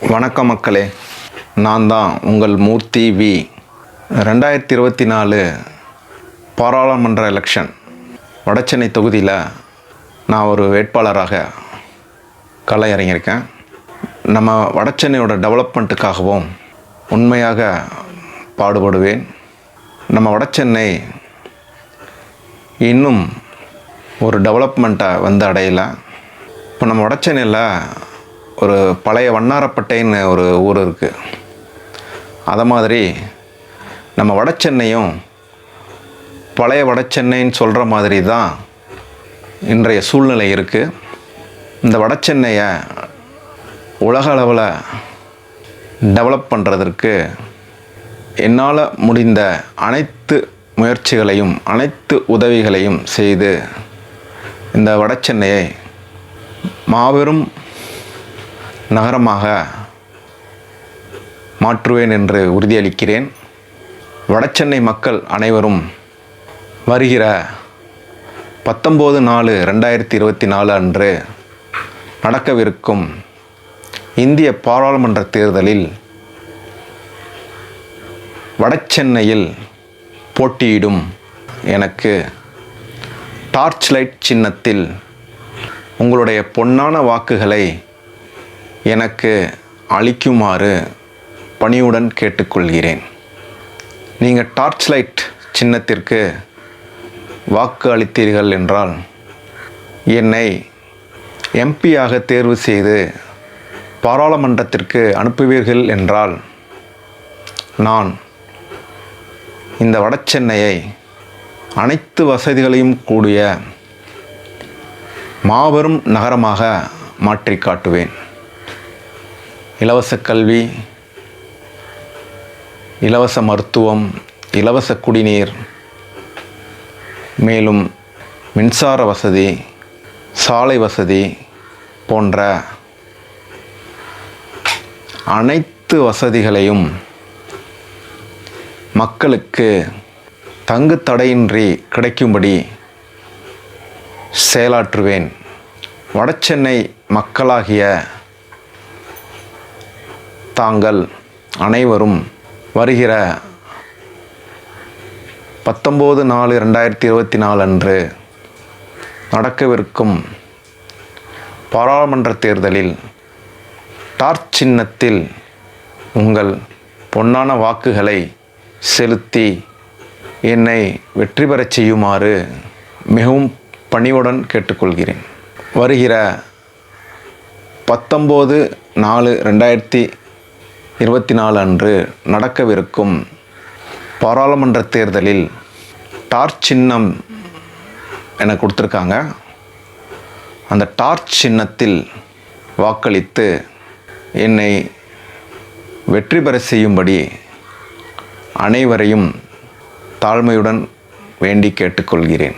வணக்கம் மக்களே. நான் தான் உங்கள் மூர்த்தி வி. ரெண்டாயிரத்தி இருபத்தி நாலு பாராளுமன்ற எலெக்ஷன். வடச்சென்னை தொகுதியில் நான் ஒரு வேட்பாளராக களை இறங்கியிருக்கேன் நம்ம வடச்சென்னையோட டெவலப்மெண்ட்டுக்காகவும் உண்மையாக பாடுபடுவேன். நம்ம வடச்சென்னை இன்னும் ஒரு டெவலப்மெண்ட்டை வந்து அடையலை. இப்போ நம்ம வடச்சென்னையில் ஒரு பழைய வண்ணாரப்பட்டைன்னு ஒரு ஊர் இருக்குது அதை மாதிரி நம்ம வடச்சென்னையும் பழைய வடச்சென்னைன்னு சொல்கிற மாதிரி தான் இன்றைய சூழ்நிலை இருக்குது இந்த வடச்சென்னையை உலக அளவில் டெவலப் பண்ணுறதற்கு என்னால் முடிந்த அனைத்து முயற்சிகளையும் அனைத்து உதவிகளையும் செய்து இந்த வடச்சென்னையை மாபெரும் நகரமாக மாற்றுவேன் என்று உறுதியளிக்கிறேன். வடசென்னை மக்கள் அனைவரும் வருகிற பத்தொம்போது நாலு ரெண்டாயிரத்தி இருபத்தி நாலு அன்று நடக்கவிருக்கும் இந்திய பாராளுமன்ற தேர்தலில் வடசென்னையில் போட்டியிடும் எனக்கு டார்ச் லைட் சின்னத்தில் உங்களுடைய பொன்னான வாக்குகளை எனக்கு அளிக்குமாறு பணியுடன் கேட்டுக்கொள்கிறேன். நீங்கள் டார்ச் லைட் சின்னத்திற்கு வாக்கு அளித்தீர்கள் என்றால் என்னை எம்பியாக தேர்வு செய்து பாராளுமன்றத்திற்கு அனுப்புவீர்கள் என்றால் நான் இந்த வடச்சென்னையை அனைத்து வசதிகளையும் கூடிய மாபெரும் நகரமாக மாற்றி காட்டுவேன் இலவச கல்வி இலவச மருத்துவம் இலவச குடிநீர் மேலும் மின்சார வசதி சாலை வசதி போன்ற அனைத்து வசதிகளையும் மக்களுக்கு தங்கு தடையின்றி கிடைக்கும்படி செயலாற்றுவேன். வடசென்னை மக்களாகிய தாங்கள் அனைவரும் வருகிற பத்தொம்போது நாலு ரெண்டாயிரத்தி இருபத்தி நாலு அன்று நடக்கவிருக்கும் பாராளுமன்ற தேர்தலில் டார்ச் சின்னத்தில் உங்கள் பொன்னான வாக்குகளை செலுத்தி என்னை வெற்றி பெறச் செய்யுமாறு மிகவும் பணிவுடன் கேட்டுக்கொள்கிறேன். வருகிற பத்தொம்போது நாலு ரெண்டாயிரத்தி இருபத்தி நாலு அன்று நடக்கவிருக்கும் பாராளுமன்ற தேர்தலில் டார்ச் சின்னம் என கொடுத்துருக்காங்க. அந்த டார்ச் சின்னத்தில் வாக்களித்து என்னை வெற்றி பெற செய்யும்படி அனைவரையும் தாழ்மையுடன் வேண்டி கேட்டுக்கொள்கிறேன்.